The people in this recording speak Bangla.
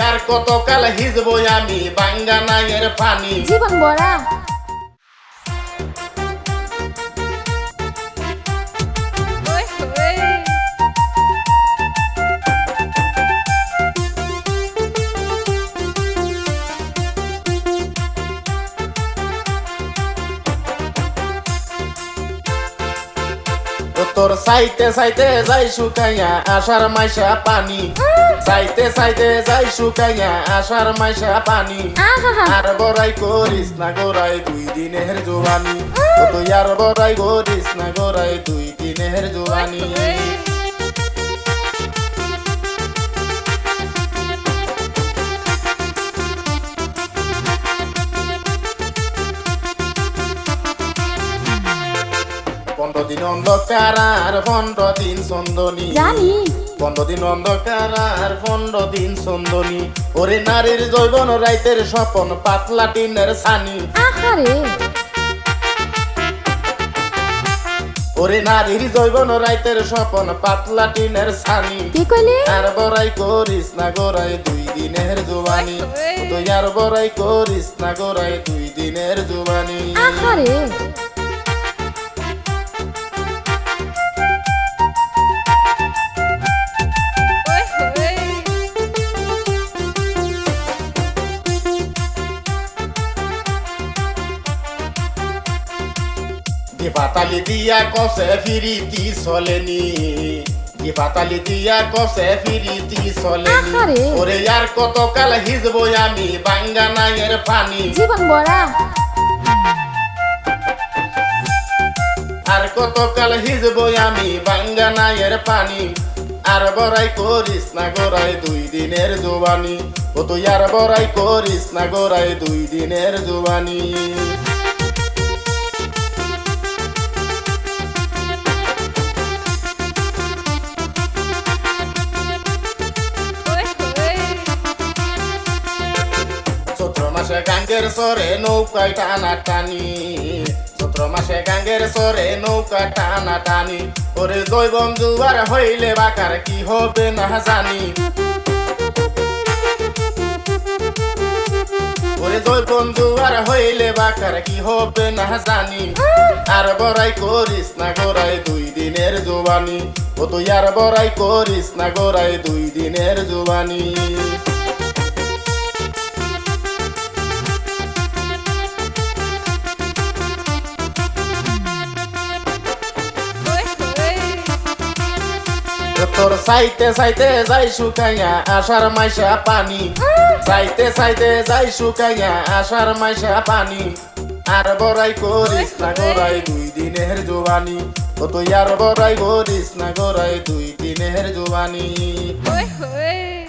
আর কত কাল হিজবো আমি বাঙ্গা নাইয়ের পানি। জীবন বড়া। তোর সাইতে সাইতে যাই শুকাইয়া আষাঢ় মাইশা পানি। সাইতে সাইতে যাই শুকাইয়া আষাঢ় মাইশা পানি। আর বড়াই করিস না গোড়াই দুই দিনের জোয়ানি। তুই আর বড়াই করিস না গোড়াই দুই দিনের জোয়ানি। পনেরো দিন অন্ধকার আর পনেরো দিন সন্দনী জানি। পনেরো দিন অন্ধকার আর পনেরো দিন সন্দনী ওরে নারীর জৈবন রাইতের স্বপন পাতলা টিনের ছানি। আহারে। ওরে নারীর জৈবন রাইতের স্বপন পাতলা টিনের ছানি। কি কইলি? আর বড়াই করিস না গোড়াই দুই দিনের জোয়ানি তুই আর বড়াই করিস না গোড়াই দুই দিনের জোয়ানি আহারে। পাতালি দিয়া কসে ফিরিতি চলেনি পাতালি দিয়া কসে ফিরিতি চলেনি। ওরে আর কত কাল হিজবো আমি বাঙ্গা নাইয়ের পানি জীবন বড়া আর কত কাল হিজবো আমি বাঙ্গা নাইয়ের পানি আর বড়াই করিস না গোড়াই দুই দিনের জোবানি ও তুই আর বড়াই করিস না গোড়াই দুই দিনের জোবানি মাসে গাঙ্গের সরে নৌকায় টানা টানি চৈত্র মাসে গাঙ্গের সরে নৌকা টানা টানি ওরে জৈবন জুয়ার হইলে বাকার কি হবে না জানি। ওরে জৈবন জুয়ার হইলে বাকার কি হবে না জানি। আর বড়াই করিস না গোড়াই দুই দিনের জোবানি। ও তুই আর বড়াই করিস না গোড়াই দুই দিনের জোবানি। তোর সাইতে সাইতে যাই শুকাইয়া আশার মাইশা পানি। সাইতে সাইতে যাই শুকাইয়া আশার মাইশা পানি। আর বড়াই করিস না গোড়াই দুই দিনের জোবানি তুই আর বড়াই করিস না গোড়াই দুই দিনের oi.